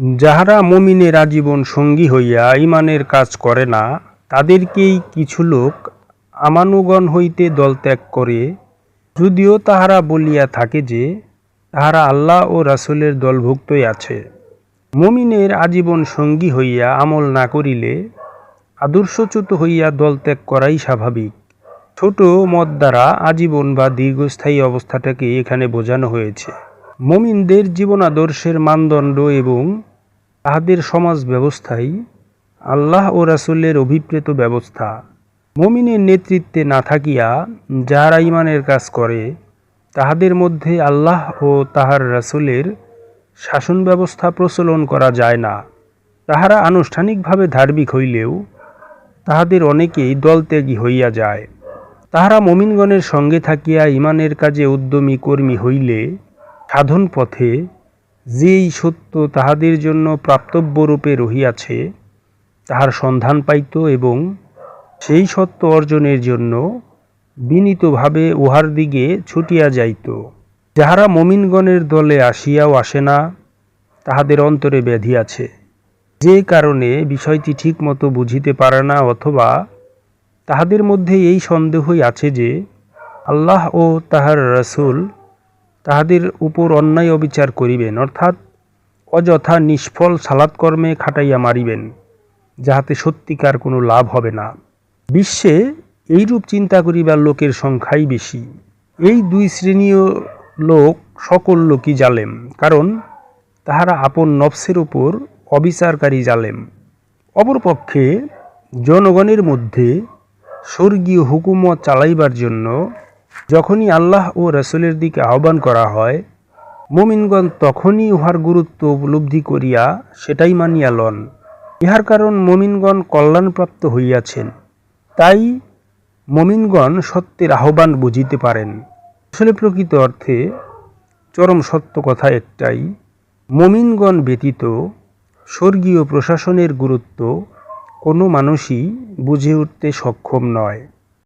যাহারা মমিনের আজীবন সঙ্গী হইয়া ইমানের কাজ করে না, তাদেরকেই কিছু লোক আমানুগণ হইতে দলত্যাগ করে। যদিও তাহারা বলিয়া থাকে যে, তাহারা আল্লাহ ও রাসূলের দলভুক্তই আছে। মমিনের আজীবন সঙ্গী হইয়া আমল না করিলে আদর্শচ্যুত হইয়া দলত্যাগ করাই স্বাভাবিক। ছোট মত দ্বারা আজীবন বা দীর্ঘস্থায়ী অবস্থাটাকে এখানে বোঝানো হয়েছে। মমিনদের জীবন আদর্শের মানদণ্ড এবং তাহাদের সমাজ ব্যবস্থাই আল্লাহ ও রাসূলের অভিপ্রেত ব্যবস্থা। মমিনের নেতৃত্বে না থাকিয়া যাহারা ইমানের কাজ করে, তাহাদের মধ্যে আল্লাহ ও তাহার রাসূলের শাসন ব্যবস্থা প্রচলন করা যায় না। তাহারা আনুষ্ঠানিকভাবে ধার্মিক হইলেও তাহাদের অনেকেই দলত্যাগী হইয়া যায়। তাহারা মমিনগণের সঙ্গে থাকিয়া ইমানের কাজে উদ্যমী কর্মী হইলে সাধন পথে যেই সত্য তাহাদের জন্য প্রাপ্তব্যরূপে রহিয়াছে, তাহার সন্ধান পাইত এবং সেই সত্য অর্জনের জন্য বিনীতভাবে উহার দিকে ছুটিয়া যাইত। যাহারা মমিনগণের দলে আসিয়াও আসে না, তাহাদের অন্তরে ব্যাধি আছে। যে কারণে বিষয়টি ঠিকমতো বুঝিতে পারে না অথবা তাহাদের মধ্যে এই সন্দেহই আছে যে আল্লাহ ও তাহার রাসূল তাহাদের উপর অন্যায় অবিচার করিবেন, অর্থাৎ অযথা নিষ্ফল সালাৎকর্মে খাটাইয়া মারিবেন, যাহাতে সত্যিকার কোনো লাভ হবে না। বিশ্বে এইরূপ চিন্তা করিবার লোকের সংখ্যাই বেশি। এই দুই শ্রেণীয় লোক সকল লোকই জালেম, কারণ তাহারা আপন নফসের উপর অবিচারকারী জালেম। অপরপক্ষে জনগণের মধ্যে স্বর্গীয় হুকুমত চালাইবার জন্য যখনই আল্লাহ ও রাসূলের দিকে আহ্বান করা হয়, মোমিনগণ তখনই উহার গুরুত্ব উপলব্ধি করিয়া সেটাই মানিয়া লন। ইহার কারণ মোমিনগণ কল্যাণপ্রাপ্ত হইয়াছেন। তাই মোমিনগণ সত্যের আহ্বান বুঝিতে পারেন। আসলে প্রকৃত অর্থে চরম সত্য কথা একটাই, মোমিনগণ ব্যতীত স্বর্গীয় প্রশাসনের গুরুত্ব কোনো মানুষই বুঝে উঠতে সক্ষম নয়।